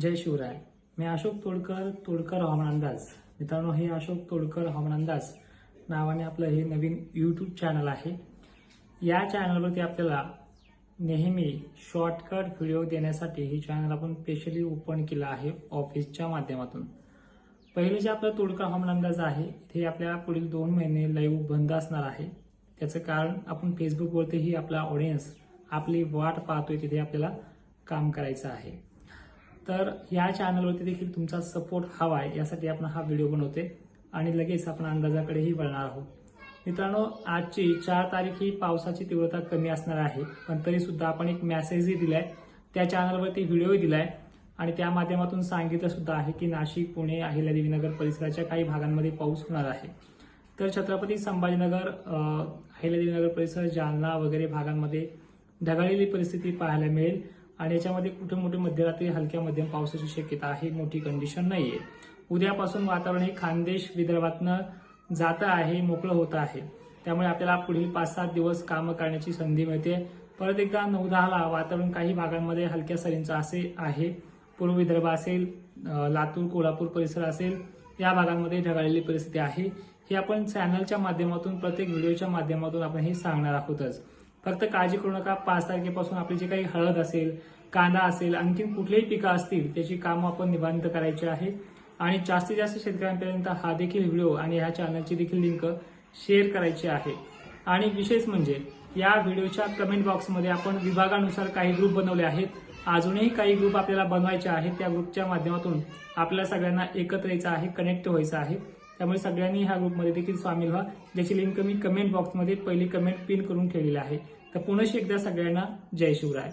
जय शिवराय. मी अशोक तोडकर तोडकर हवामान अंदाज. मित्रांनो हे अशोक तोडकर हवामान अंदाज नावाने आपलं हे नवीन यूट्यूब चॅनल आहे. या चॅनलवरती आपल्याला नेहमी शॉर्टकट व्हिडिओ देण्यासाठी हे चॅनल आपण स्पेशली ओपन केलं आहे ऑफिसच्या माध्यमातून. पहिले जे आपलं तोडकर हवामान अंदाज आहे ते आपल्या पुढील दोन महिने लाईव्ह बंद असणार आहे. त्याचं कारण आपण फेसबुकवरतीही आपला ऑडियन्स आपली वाट पाहतोय तिथे आपल्याला काम करायचं आहे. तर या चॅनलवरती देखील तुमचा सपोर्ट हवा आहे यासाठी आपण हा व्हिडिओ बनवते. आणि लगेच आपण अंदाजाकडेही वळणार आहोत. मित्रांनो आजची चार तारीख ही पावसाची तीव्रता कमी असणार आहे पण तरी सुद्धा आपण एक मेसेजही दिलाय. त्या चॅनलवरती व्हिडिओही दिलाय. आणि त्या माध्यमातून सांगितलं सुद्धा आहे की नाशिक पुणे अहिल्यादेवीनगर परिसराच्या काही भागांमध्ये पाऊस होणार आहे. तर छत्रपती संभाजीनगर अहिल्यादेवीनगर परिसर जालना वगैरे भागांमध्ये ढगाळलेली परिस्थिती पाहायला मिळेल. आणि याच्यामध्ये कुठे मोठे मध्यरात्री हलक्या मध्यम पावसाची शक्यता आहे मोठी कंडिशन नाहीये. उद्यापासून वातावरण हे खानदेश विदर्भातनं जातं आहे मोकळं होतं आहे. त्यामुळे आपल्याला पुढील पाच सात दिवस कामं करण्याची संधी मिळते. परत एकदा नऊ दहाला वातावरण काही भागांमध्ये हलक्या सरींचं असे आहे. पूर्व विदर्भ असेल लातूर कोल्हापूर परिसर असेल या भागांमध्ये ढगाळलेली परिस्थिती आहे. हे आपण चॅनलच्या माध्यमातून प्रत्येक व्हिडिओच्या माध्यमातून आपण हे सांगणार आहोतच. फक्त काळजी करू नका. पाच तारखेपासून आपली जी काही हळद असेल कांदा असेल आणखी कुठलेही पिकं असतील त्याची कामं आपण निवांत करायची आहे आणि जास्तीत जास्त शेतकऱ्यांपर्यंत हा देखील व्हिडिओ आणि ह्या चॅनलची देखील लिंक शेअर करायची आहे. आणि विशेष म्हणजे या व्हिडिओच्या कमेंट बॉक्समध्ये आपण विभागानुसार काही ग्रुप बनवले आहेत. अजूनही काही ग्रुप आपल्याला बनवायचे आहेत. त्या ग्रुपच्या माध्यमातून आपल्या सगळ्यांना एकत्र यायचं आहे कनेक्ट व्हायचं आहे. त्यामुळे सगळ्यांनी ह्या ग्रुपमध्ये देखील सामील व्हा ज्याची लिंक मी कमेंट बॉक्समध्ये पहिली कमेंट पिन करून ठेवलेली आहे. तर पुन्हा एकदा सगळ्यांना जय शिवराय.